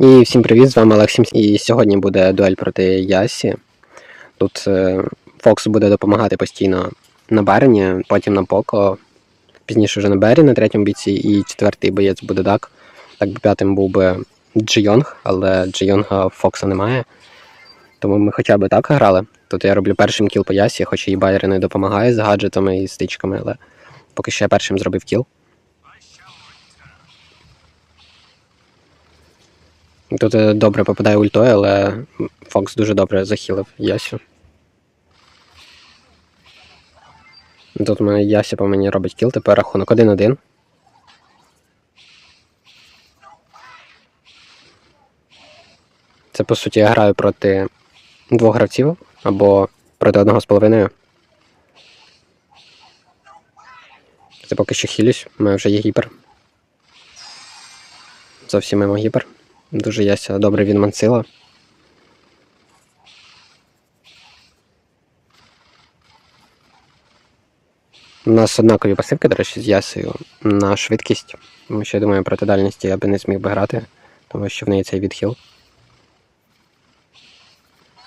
І всім привіт, з вами Олексій. І сьогодні буде дуель проти Ясі. Тут е, Фокс буде допомагати постійно на Берені, потім на Поко, пізніше вже на Бері на третьому бійці, і четвертий боєць буде Дак. Так би п'ятим був би Джийонг, але Джийонга Фокса немає. Тому ми хоча б так грали. Тут я роблю першим кіл по Ясі, хоч і Байер не допомагає з гаджетами і стичками, але поки що я першим зробив кіл. Тут е, добре попадає ультою, але Фокс дуже добре захилив Ясю. Тут мене Яся по мені робить кіл, тепер рахунок 1-1. Це по суті я граю проти двох гравців або проти одного з половиною. Це поки що хілюсь, у мене вже є гіпер. Зовсім мимо гіпер. Дуже яся добре відмансила. У нас однакові пасивки, до речі, з ясею на швидкість. Тому що я думаю, проти дальності я би не зміг би грати, тому що в неї цей відхил.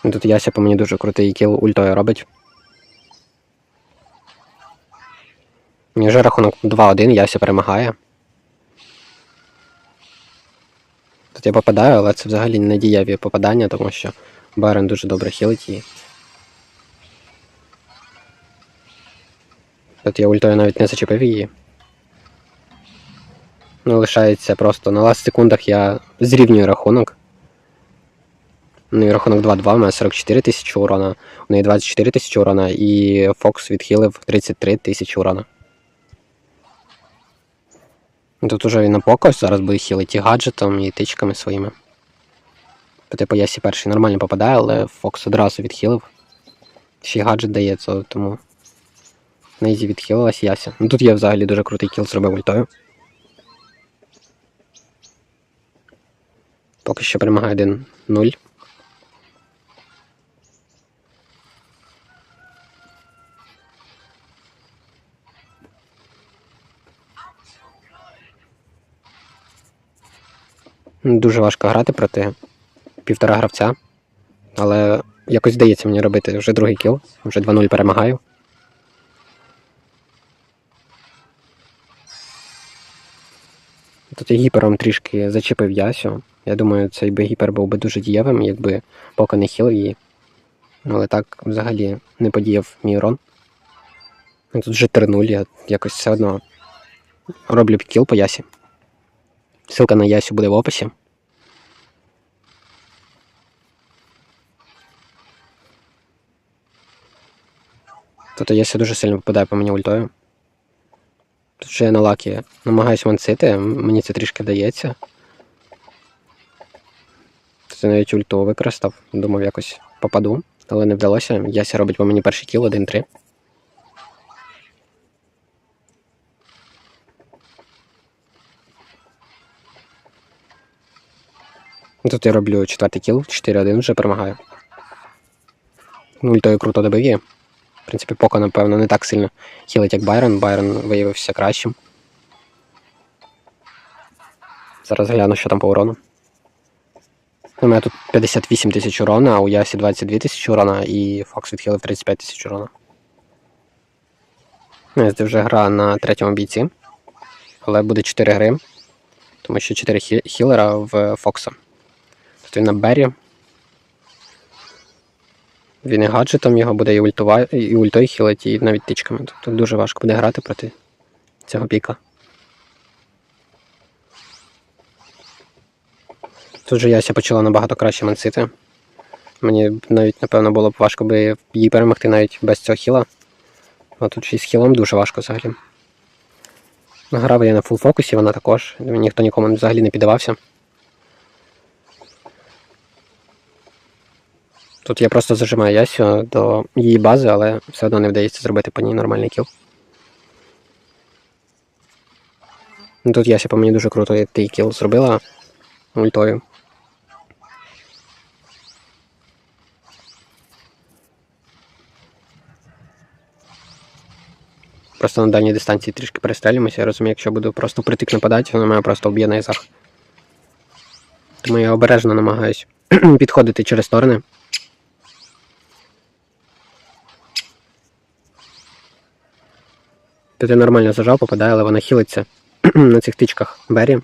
Тут Яся по мені дуже крутий кіл ультою робить. Вже рахунок 2-1, Яся перемагає. Тут я попадаю, але це взагалі не дієві попадання, тому що Барен дуже добре хілить її. Тут я ультою навіть не зачепив її. Ну, лишається просто на ласт секундах я зрівнюю рахунок. У неї рахунок 2-2, у мене 44 тисячі урона, у неї 24 тисячі урона, і Фокс відхилив 33 тисячі урона. Тут уже він на покос зараз буде хілити гаджетом, і тичками своїми. Типу Ясі перший нормально попадає, але Фокс одразу відхилив. Ще й гаджет дає, то- тому. Нейзі відхилилась Яся. Ну тут я взагалі дуже крутий кіл зробив ультою. Поки що перемагає 1-0. Дуже важко грати проти півтора гравця. Але якось вдається мені робити вже другий кіл. Вже 2-0 перемагаю. Тут я гіпером трішки зачепив Ясю. Я думаю, цей би гіпер був би дуже дієвим, якби поки не хілив її. Але так взагалі не подіяв мій урон. Ну, Тут вже 3-0, я якось все одно роблю кіл по Ясі. Ссылка на Ясю буде в описі. Тобто Яся дуже сильно попадає по мені ультою. Тут ще я на лакі намагаюся мансити, мені це трішки дається. Тут навіть ульту використав, думав якось попаду, але не вдалося. Яся робить по мені перший кіл 1-3. Тут я роблю четвертий кіл, 4-1 вже перемагаю. Ну, ультою круто добив її. Принципі, Поко, напевно, не так сильно хілить, як Байрон. Байрон виявився кращим. Зараз гляну, що там по урону. У мене тут 58 тисяч урона, а у Ясі 22 тисячі урона, і Фокс відхилив 35 тисяч урона. Ну, Це вже гра на третьому бійці. Але буде 4 гри. Тому що 4 хі- хілера в Фокса. Тут він на Бері. Він і гаджетом його буде і, ультова, і ультою хілить, і навіть тичками. Тобто дуже важко буде грати проти цього піка. Тут же Яся почала набагато краще мансити. Мені навіть, напевно, було б важко би її перемогти навіть без цього хіла. А тут ще з хілом дуже важко взагалі. Грав я на фул фокусі, вона також. Ніхто нікому взагалі не піддавався. Тут я просто зажимаю Ясю до її бази, але все одно не вдається зробити по ній нормальний кіл. Ну, Тут Яся по мені дуже круто той кіл зробила ультою. Просто на дальній дистанції трішки перестрелюємося. Я розумію, якщо буду просто притик нападати, вона мене просто вб'є на ізах. Тому я обережно намагаюсь підходити через сторони. Тут я нормально зажав, попадає, але вона хілиться на цих тичках Бері.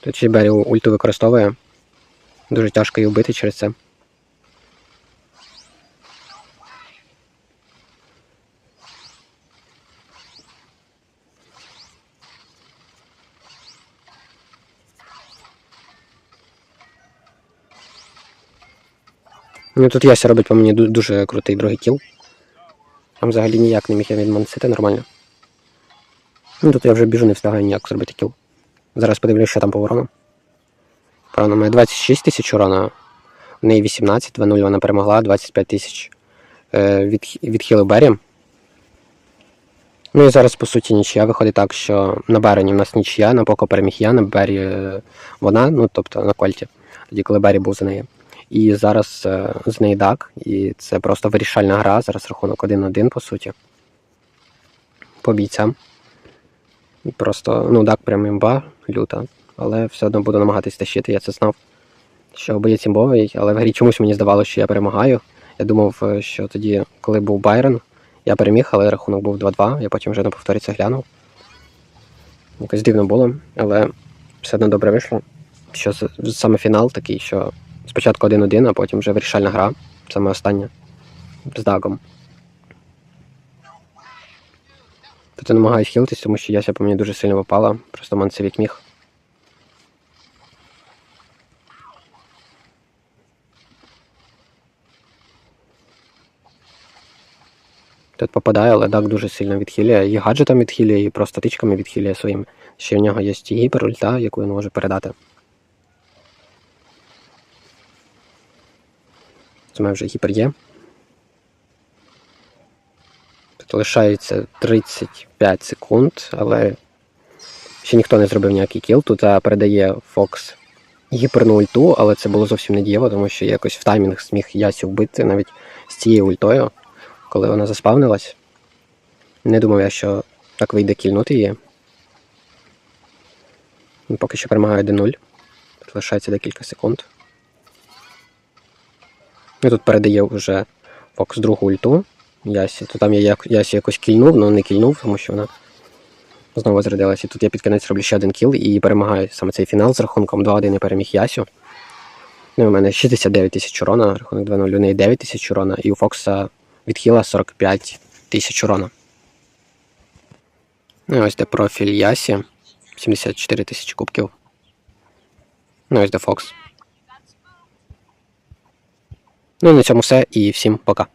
Тут ще Бері ульту використовує. Дуже тяжко її вбити через це. Ну тут Яся робить по мені дуже крутий другий кіл. Там взагалі ніяк не міг я відмансити нормально. Ну тут я вже біжу, не встигаю ніяк зробити кіл. Зараз подивлюсь, що там по воронам. Правда, має 26 тисяч урона, в неї 18, 2-0 вона перемогла, 25 тисяч е, від, відхилив Бері. Ну і зараз, по суті, нічия виходить так, що на Берені в нас нічия, на Поко переміг я, на Бері е, вона, ну тобто на Кольті, тоді коли Бері був за нею. І зараз е, з неї дак, і це просто вирішальна гра. Зараз рахунок 1-1, по суті. По бійцям. Просто, ну, дак прям імба, люта. Але все одно буду намагатись тащити, я це знав. Що боєць імбовий, але в грі чомусь мені здавалося, що я перемагаю. Я думав, е, що тоді, коли був Байрон, я переміг, але рахунок був 2-2, я потім вже на повторі глянув. Якось дивно було, але все одно добре вийшло. Що саме фінал такий, що спочатку 1-1, а потім вже вирішальна гра, саме остання, з дагом. Тут я намагаюсь хілитись, тому що Яся по мені дуже сильно попала, просто мансовік міг. Тут попадає, але дак дуже сильно відхилює. І гаджетом відхилює, і просто тичками відхилює своїм. Ще в нього є і гіперульта, яку він може передати. Це мене вже гіпер є. Тут лишається 35 секунд, але ще ніхто не зробив ніякий кіл. Тут передає Фокс гіперну ульту, але це було зовсім не дієво, тому що якось в таймінг зміг Ясю вбити навіть з цією ультою, коли вона заспавнилась. Не думав я, що так вийде кільнути її. Ну, Поки що перемагає 1-0. Лишається декілька секунд. І тут передає вже Фокс другу ульту. Ясі. То там я Ясі якось кільнув, але не кільнув, тому що вона знову зрадилася. Тут я під кінець роблю ще один кіл і перемагаю саме цей фінал з рахунком 2-1 і переміг Ясю. Ну, у мене 69 тисяч урона, рахунок 2-0, у неї 9 тисяч урона, і у Фокса від хіла 45 тисяч урона. Ну і ось де профіль Ясі. 74 тисячі кубків. Ну ось де Фокс. Ну і на цьому все і всім пока.